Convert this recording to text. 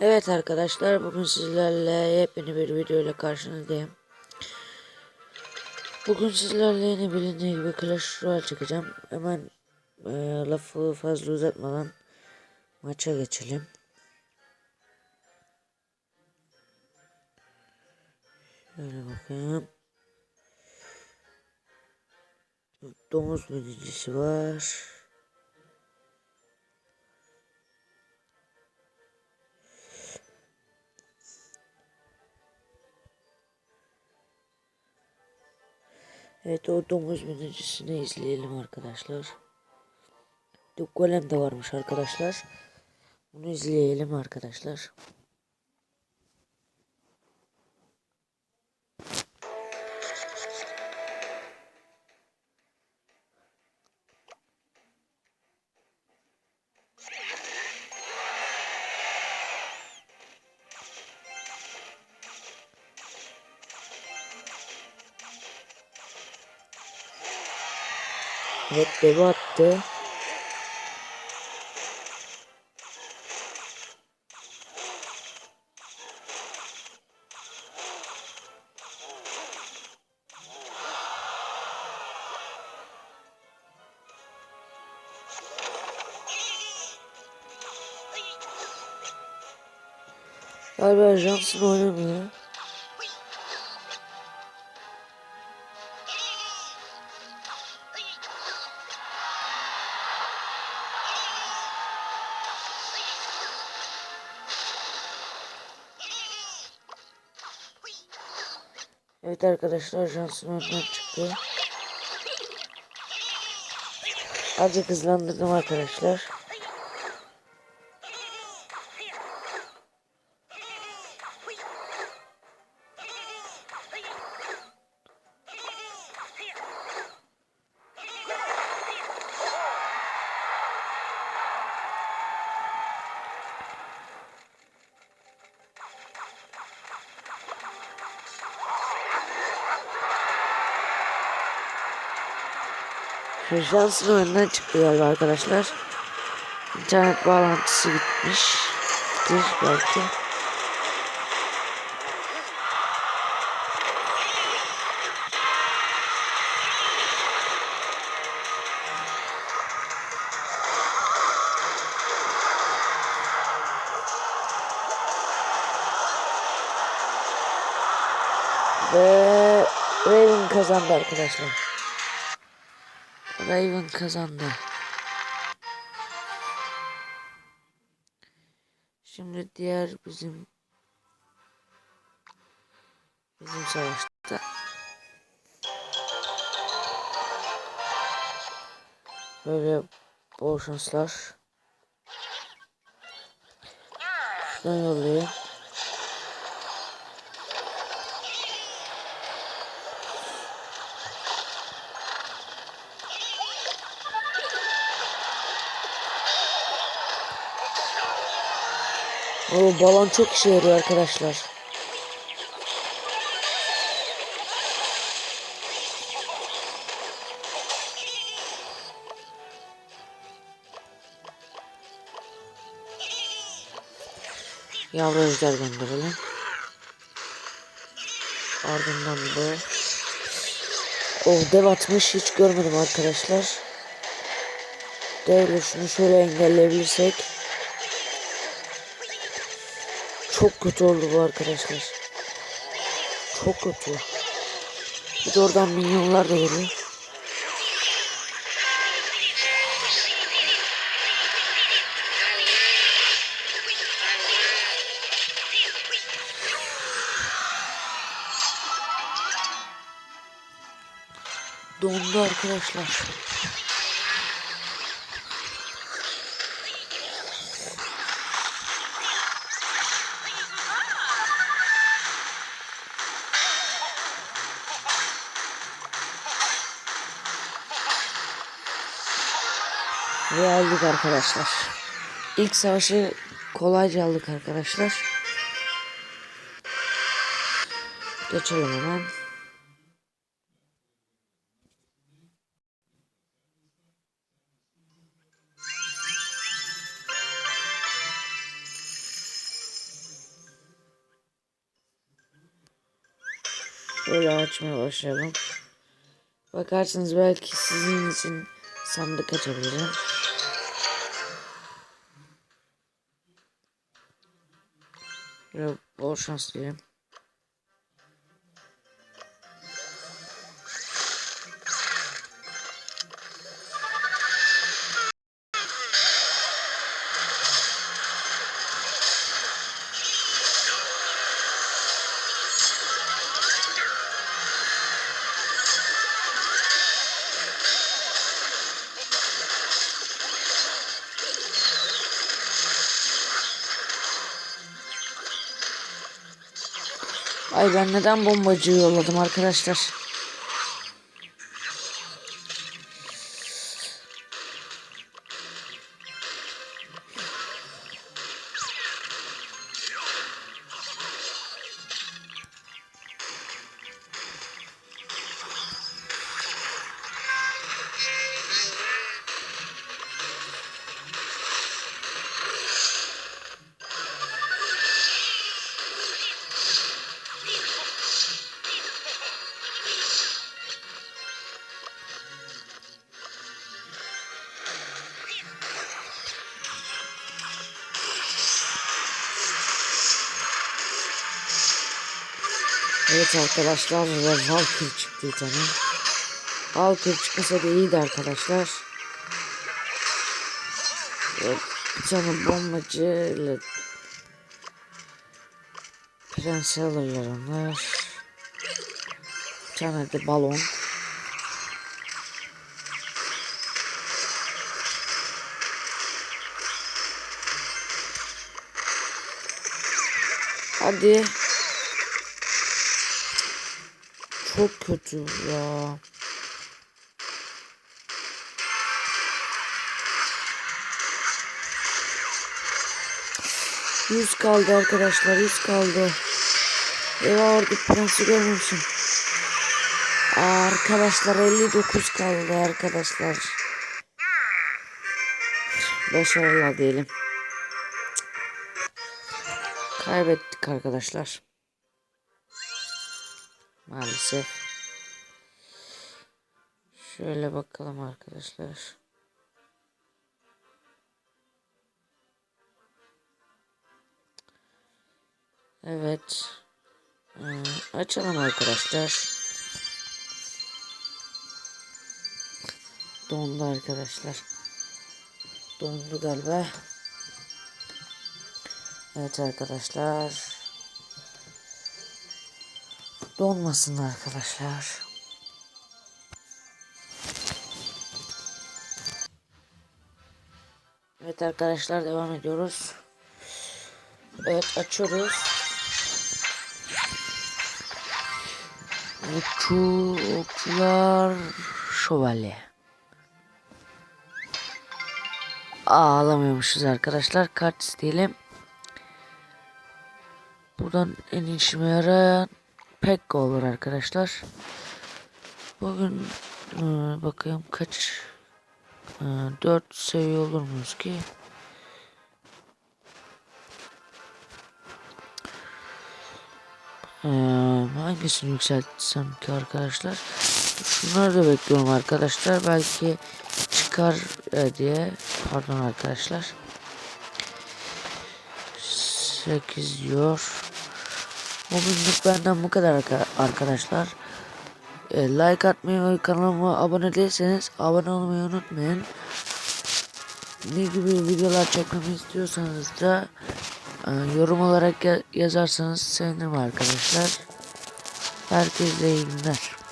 Evet arkadaşlar bugün sizlerle yepyeni bir video ile karşınızdayım. Bugün sizlerle yeni bilindiği gibi Clash Royale çekeceğim. Hemen e, lafı fazla uzatmadan maça geçelim. Şöyle bakayım. Domuz binicisi var. Evet o domuz binicisini izleyelim arkadaşlar. The Golem de varmış arkadaşlar. Bunu izleyelim arkadaşlar. Evet devi attı. Galiba Johnson oynamıyor. Evet arkadaşlar Johnson önden çıktı. Azıcık hızlandırdım arkadaşlar. Önden çıktı galiba arkadaşlar. İnternet bağlantısı gitmiş. Gitmiş belki. Ve Raven kazandı arkadaşlar. Raven kazandı. Şimdi diğer bizim bizim savaşta böyle bol şanslar. Şuradan yollayayım. O balon çok işe yarıyor arkadaşlar. Yavru ejder gönderelim. Ardından bu. Oh dev atmış hiç görmedim arkadaşlar. Devle şunu şöyle engelleyebilirsek. Çok kötü oldu bu arkadaşlar. Çok kötü. Bir de oradan minyonlar da geliyor. Dondu arkadaşlar. Ve aldık arkadaşlar. İlk savaşı kolayca aldık arkadaşlar. Geçelim hemen. Böyle açmaya başlayalım. Bakarsınız belki sizin için sandık açabilirim. Böyle bol şans dilerim. Ay ben neden bombacı yolladım arkadaşlar? Evet arkadaşlar ve Valkyrie çıktı bir tane. Valkyrie çıkmasa da iyiydi arkadaşlar. Ve bir tane bombacı ile prensi onlar. Bir tane de balon. Hadi. Çok kötü ya. Yüz kaldı arkadaşlar. Yüz kaldı. Eyvah orada prensi görmemişim. Aa, Arkadaşlar 59 kaldı arkadaşlar. Başarılar diyelim. Kaybettik arkadaşlar. Maalesef. Şöyle bakalım arkadaşlar. Evet. Ee, açalım arkadaşlar. Dondu arkadaşlar. Dondu galiba. Evet arkadaşlar. Donmasın arkadaşlar. Evet arkadaşlar devam ediyoruz. Evet açıyoruz. Okçu, okçular şövalye. Aa, alamıyormuşuz arkadaşlar. Kart isteyelim. Buradan en işime yarayan Pekka olur arkadaşlar. Bugün e, bakayım kaç e, 4 seviye olur muyuz ki? E, hangisini yükseltsem ki arkadaşlar? Şunları da bekliyorum arkadaşlar. Belki çıkar e, diye. Pardon arkadaşlar. 8 diyor. Bugünlük benden bu kadar arka- arkadaşlar. E, like atmayı ve kanalıma abone değilseniz abone olmayı unutmayın. Ne gibi videolar çekmemi istiyorsanız da e, yorum olarak ya- yazarsanız sevinirim arkadaşlar. Herkese iyi günler.